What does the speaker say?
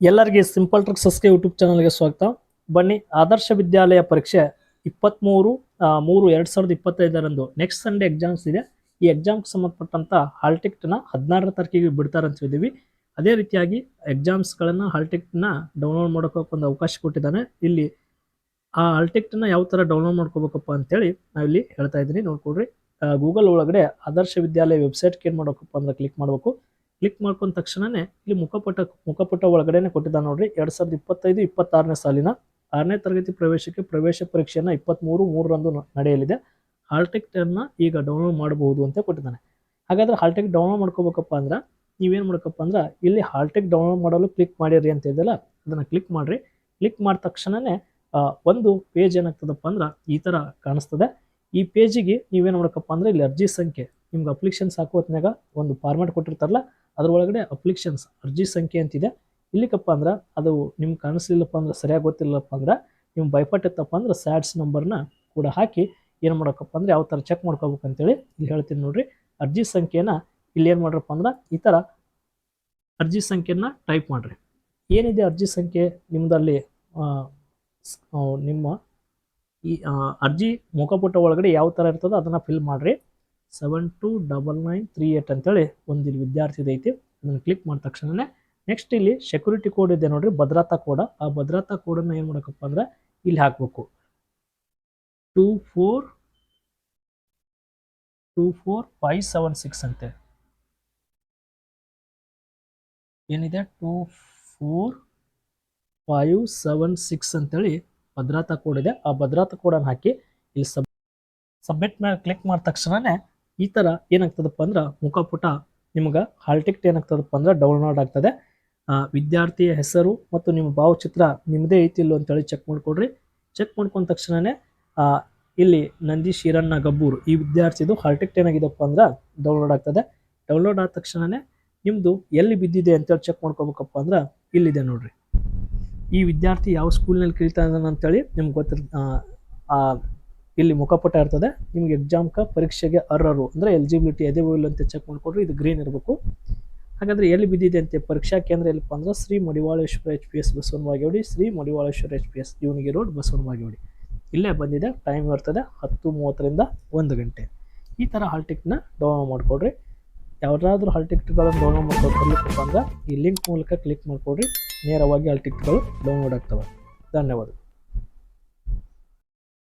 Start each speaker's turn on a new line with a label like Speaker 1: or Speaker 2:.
Speaker 1: ಎಲ್ಲರಿಗೆ simple trick ಸಸ್ಕೆ YouTube ಚಾನಲ್ಗೆ ಸ್ವಾಗತ. ಬನ್ನಿ, ಆದರ್ಶ ವಿದ್ಯಾಲಯ ಪರೀಕ್ಷೆ ಇಪ್ಪತ್ತ್ಮೂರು ಮೂರು ಎರಡು ಸಾವಿರದ ಇಪ್ಪತ್ತೈದರಂದು ನೆಕ್ಸ್ಟ್ ಸಂಡೇ ಎಕ್ಸಾಮ್ಸ್ ಇದೆ. ಈ ಎಕ್ಸಾಮ್ಗೆ ಸಂಬಂಧಪಟ್ಟಂಥ ಹಾಲ್ ಟಿಕೆಟ್ನ ಹದಿನಾರರ ತಾರೀಕಿಗೆ ಬಿಡ್ತಾರೆ ಅಂತ ಹೇಳಿದ್ವಿ. ಅದೇ ರೀತಿಯಾಗಿ ಎಕ್ಸಾಮ್ಸ್ಗಳನ್ನು ಹಾಲ್ ಟಿಕೆಟ್ನ ಡೌನ್ಲೋಡ್ ಮಾಡೋಕೆ ಒಂದು ಅವಕಾಶ ಕೊಟ್ಟಿದ್ದಾನೆ. ಇಲ್ಲಿ ಆ ಹಾಲ್ ಟಿಕೆಟ್ನ ಯಾವ ಥರ ಡೌನ್ಲೋಡ್ ಮಾಡ್ಕೋಬೇಕಪ್ಪ ಅಂತೇಳಿ ನಾವಿಲ್ಲಿ ಹೇಳ್ತಾ ಇದ್ದೀನಿ. ನೋಡ್ಕೊಡ್ರಿ ಗೂಗಲ್ ಒಳಗಡೆ ಆದರ್ಶ ವಿದ್ಯಾಲಯ ವೆಬ್ಸೈಟ್ಗೆ ಏನು ಮಾಡೋಕಪ್ಪ ಅಂದ್ರೆ ಕ್ಲಿಕ್ ಮಾಡಬೇಕು. ಕ್ಲಿಕ್ ಮಾಡ್ಕೊಂಡ ತಕ್ಷಣನೇ ಇಲ್ಲಿ ಮುಖಪುಟ ಮುಖಪುಟ ಒಳಗಡೆನೆ ಕೊಟ್ಟಿದ್ದ ನೋಡ್ರಿ. ಎರಡು ಸಾವಿರದ ಇಪ್ಪತ್ತೈದು, ಇಪ್ಪತ್ತಾರನೇ ಸಾಲಿನ ಆರನೇ ತರಗತಿ ಪ್ರವೇಶಕ್ಕೆ ಪ್ರವೇಶ ಪರೀಕ್ಷೆಯನ್ನು ಇಪ್ಪತ್ತ್ಮೂರು ಮೂರರಂದು ನಡೆಯಲಿದೆ. ಹಾಲ್ಟೆಕ್ ಟಿಕೆಟ್ ಅನ್ನ ಈಗ ಡೌನ್ಲೋಡ್ ಮಾಡಬಹುದು ಅಂತ ಕೊಟ್ಟಿದ್ದಾನೆ. ಹಾಗಾದ್ರೆ ಹಾಲ್ಟೆಕ್ ಡೌನ್ಲೋಡ್ ಮಾಡ್ಕೋಬೇಕಪ್ಪ ಅಂದ್ರೆ ನೀವೇನು ಮಾಡ್ಕಪ್ಪ ಅಂದ್ರೆ ಇಲ್ಲಿ ಹಾಲ್ಟೆಕ್ ಡೌನ್ಲೋಡ್ ಮಾಡಲು ಕ್ಲಿಕ್ ಮಾಡಿರಿ ಅಂತ ಇದೆಯಲ್ಲ ಅದನ್ನ ಕ್ಲಿಕ್ ಮಾಡ್ರಿ. ಕ್ಲಿಕ್ ಮಾಡಿದ ತಕ್ಷಣನೇ ಒಂದು ಪೇಜ್ ಏನಾಗ್ತದಪ್ಪ ಅಂದ್ರೆ ಈ ತರ ಕಾಣಿಸ್ತದೆ. ಈ ಪೇಜಿಗೆ ನೀವೇನು ಮಾಡ್ಕಪ್ಪ ಅಂದ್ರೆ ಇಲ್ಲಿ ಅರ್ಜಿ ಸಂಖ್ಯೆ ನಿಮ್ಗೆ ಅಪ್ಲಿಕೇಶನ್ಸ್ ಹಾಕೋ ಹೊತ್ತಿನಾಗ ಒಂದು ಫಾರ್ಮ್ಯಾಟ್ ಕೊಟ್ಟಿರ್ತಾರಲ್ಲ, ಅದ್ರೊಳಗಡೆ ಅಪ್ಲಿಕೇಶನ್ಸ್ ಅರ್ಜಿ ಸಂಖ್ಯೆ ಅಂತಿದೆ. ಇಲ್ಲಿಕಪ್ಪ ಅಂದ್ರೆ ಅದು ನಿಮ್ಗೆ ಕಾಣಿಸ್ಲಿಲ್ಲಪ್ಪ ಅಂದ್ರೆ ಸರಿಯಾಗಿ ಗೊತ್ತಿಲ್ಲಪ್ಪ ಅಂದ್ರೆ ನೀವು ಭಯಪಟ್ಟಿತ್ತಪ್ಪ ಅಂದ್ರೆ ಸ್ಯಾಡ್ಸ್ ನಂಬರ್ನ ಕೂಡ ಹಾಕಿ ಏನು ಮಾಡೋಕಪ್ಪ ಅಂದ್ರೆ ಯಾವ ಥರ ಚೆಕ್ ಮಾಡ್ಕೋಬೇಕು ಅಂತೇಳಿ ಇಲ್ಲಿ ಹೇಳ್ತೀನಿ ನೋಡ್ರಿ. ಅರ್ಜಿ ಸಂಖ್ಯೆನ ಇಲ್ಲಿ ಏನು ಮಾಡ್ರಪ್ಪ ಅಂದ್ರೆ ಈ ಥರ ಅರ್ಜಿ ಸಂಖ್ಯೆನ ಟೈಪ್ ಮಾಡ್ರಿ. ಏನಿದೆ ಅರ್ಜಿ ಸಂಖ್ಯೆ? ನಿಮ್ಮದಲ್ಲಿ ನಿಮ್ಮ ಈ ಅರ್ಜಿ ಮುಖಪುಟ ಒಳಗಡೆ ಯಾವ ಥರ ಇರ್ತದೋ ಅದನ್ನು ಫಿಲ್ ಮಾಡ್ರಿ. Seven two double nine three eight ಅಂತೇಳಿ ಒಂದು ಇಲ್ಲಿ ವಿದ್ಯಾರ್ಥಿ ಐತಿ. ಅದನ್ನು ಕ್ಲಿಕ್ ಮಾಡಿದ ತಕ್ಷಣನೇ ನೆಕ್ಸ್ಟ್ ಇಲ್ಲಿ ಸೆಕ್ಯೂರಿಟಿ ಕೋಡ್ ಇದೆ ನೋಡ್ರಿ, ಭದ್ರತಾ ಕೋಡ್ ಆ ಭದ್ರತಾ ಕೋಡನ್ನು ಏನು ಮಾಡಬೇಕಪ್ಪ ಅಂದ್ರೆ ಇಲ್ಲಿ ಹಾಕಬೇಕು. Two four two four five seven six ಅಂತೆ ಏನಿದೆ? Two four five seven six ಅಂತೇಳಿ ಭದ್ರತಾ ಕೋಡ್ ಇದೆ. ಆ ಭದ್ರತಾ ಕೋಡನ್ನು ಹಾಕಿ ಇಲ್ಲಿ ಸಬ್ ಸಬ್ಮಿಟ್ ಮೇಲೆ ಕ್ಲಿಕ್ ಮಾಡಿದ ತಕ್ಷಣನೇ ಈ ಥರ ಏನಾಗ್ತದಪ್ಪ ಅಂದ್ರೆ ಮುಖಪುಟ ನಿಮ್ಗೆ ಹಾಲ್ ಟಿಕೆಟ್ ಏನಾಗ್ತದಪ್ಪ ಅಂದ್ರೆ ಡೌನ್ಲೋಡ್ ಆಗ್ತದೆ. ವಿದ್ಯಾರ್ಥಿಯ ಹೆಸರು ಮತ್ತು ನಿಮ್ಮ ಭಾವಚಿತ್ರ ನಿಮ್ಮದೇ ಐತಿ ಇಲ್ಲೋ ಅಂತೇಳಿ ಚೆಕ್ ಮಾಡ್ಕೊಡ್ರಿ. ಚೆಕ್ ಮಾಡ್ಕೊಂಡ ತಕ್ಷಣನೇ ಆ, ಇಲ್ಲಿ ನಂದಿ ಶಿರಣ್ಣ ಗಬ್ಬೂರು ಈ ವಿದ್ಯಾರ್ಥಿದು ಹಾಲ್ ಟಿಕೆಟ್ ಏನಾಗಿದೆಪ್ಪ ಅಂದ್ರೆ ಡೌನ್ಲೋಡ್ ಆಗ್ತದೆ. ಡೌನ್ಲೋಡ್ ಆದ ತಕ್ಷಣನೇ ನಿಮ್ಮದು ಎಲ್ಲಿ ಬಿದ್ದಿದೆ ಅಂತೇಳಿ ಚೆಕ್ ಮಾಡ್ಕೋಬೇಕಪ್ಪ ಅಂದ್ರೆ ಇಲ್ಲಿದೆ ನೋಡ್ರಿ. ಈ ವಿದ್ಯಾರ್ಥಿ ಯಾವ ಸ್ಕೂಲ್ನಲ್ಲಿ ಕಲಿತಾ ಇದ್ದಾನೆ ಅಂತೇಳಿ ನಿಮ್ಗೆ ಗೊತ್ತಿರ್ ಇಲ್ಲಿ ಮುಖಪುಟ ಇರ್ತದೆ. ನಿಮ್ಗೆ ಕ ಪರೀಕ್ಷೆಗೆ ಅರ್ಹರು. ಅಂದರೆ ಎಲಿಜಿಬಿಲಿಟಿ ಅದೇ ಇಲ್ಲ ಅಂತ ಚೆಕ್ ಮಾಡಿಕೊಡ್ರಿ ಇದು ಗ್ರೀನ್ ಇರಬೇಕು. ಹಾಗಾದರೆ ಎಲ್ಲಿ ಬಿದ್ದಿದೆ ಅಂತ ಪರೀಕ್ಷಾ ಕೇಂದ್ರ ಎಲ್ಲಿಪ್ಪ ಅಂದ್ರೆ Shri Madivaleshwara H P S Basavanabagewadi, Shri Madivaleshwara H P S ಇವನಿಗೆ ರೋಡ್ ಬಸವನಬಾಗೇವಾಡಿ. ಇಲ್ಲೇ ಬಂದಿದೆ ಟೈಮ್ ಇರ್ತದೆ ಹತ್ತು ಮೂವತ್ತರಿಂದ ಒಂದು ಗಂಟೆ. ಈ ಥರ ಹಾಲ್ ಟಿಕೆಟ್ನ ಡೌನ್ಲೋಡ್ ಮಾಡ್ಕೊಡ್ರಿ. ಯಾವುದಾದ್ರೂ ಹಾಲ್ ಟಿಕೆಟ್ಗಳನ್ನು ಡೌನ್ಲೋಡ್ ಮಾಡ್ಕೊಡ್ಲಿಕ್ಕಪ್ಪ ಅಂದ್ರೆ ಈ ಲಿಂಕ್ ಮೂಲಕ ಕ್ಲಿಕ್ ಮಾಡಿಕೊಡ್ರಿ. ನೇರವಾಗಿ ಹಾಲ್ ಟಿಕೆಟ್ಗಳು ಡೌನ್ಲೋಡ್ ಆಗ್ತವೆ. ಧನ್ಯವಾದ.